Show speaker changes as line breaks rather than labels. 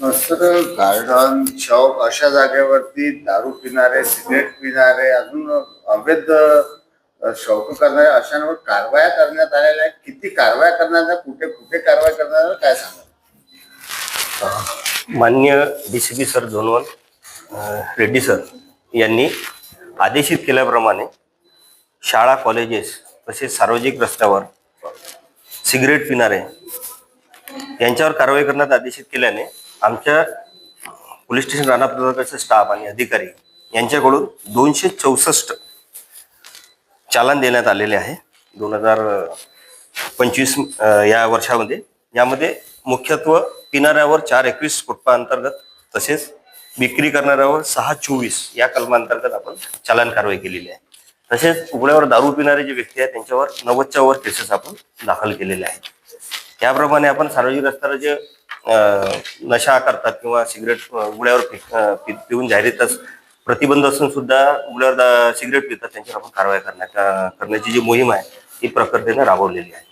Sir garden चौक अशा जागेवरती दारू पिणारे सिगरेट पिणारे अजून अवैध शौक करणारे अशांवर कारवाया करण्यात आलेल्या आहेत. किती कारवाया करणार कुठे कुठे कारवाई करणार काय सांगा
मान्य D C P sir zone one Reddy sir यांनी आदेशित केल्याप्रमाणे शाळा कॉलेजेस तसेच सार्वजनिक रस्त्यावर सिगरेट पिणारे यांच्यावर कारवाई करण्यात आदेशित केल्याने आमच्या पोलीस स्टेशन राणा प्रतापाचा स्टाफ आणि अधिकारी यांच्याकडून दोनशे चौसष्ट चालन देण्यात आलेले आहे. दोन हजार पंचवीस या वर्षामध्ये. यामध्ये मुख्यत्व पिणाऱ्यावर चार एकवीस अंतर्गत तसेच विक्री करणाऱ्यावर सहा चोवीस या कलमांतर्गत आपण चालन कारवाई केलेली आहे. तसेच उघड्यावर दारू पिणारे जे व्यक्ती आहेत त्यांच्यावर नव्वदच्या वर केसेस आपण दाखल केलेले आहेत. त्याप्रमाणे आपण सार्वजनिक रस्त्यावर जे नशा करतात किंवा सिगरेट गुळ्यावर पिऊन जाहिरातच प्रतिबंध असून सुद्धा उघड्यावर सिगरेट पितात त्यांच्यावर आपण कारवाई करण्या करण्याची जी मोहीम आहे ती प्रकर्तीने राबवलेली आहे.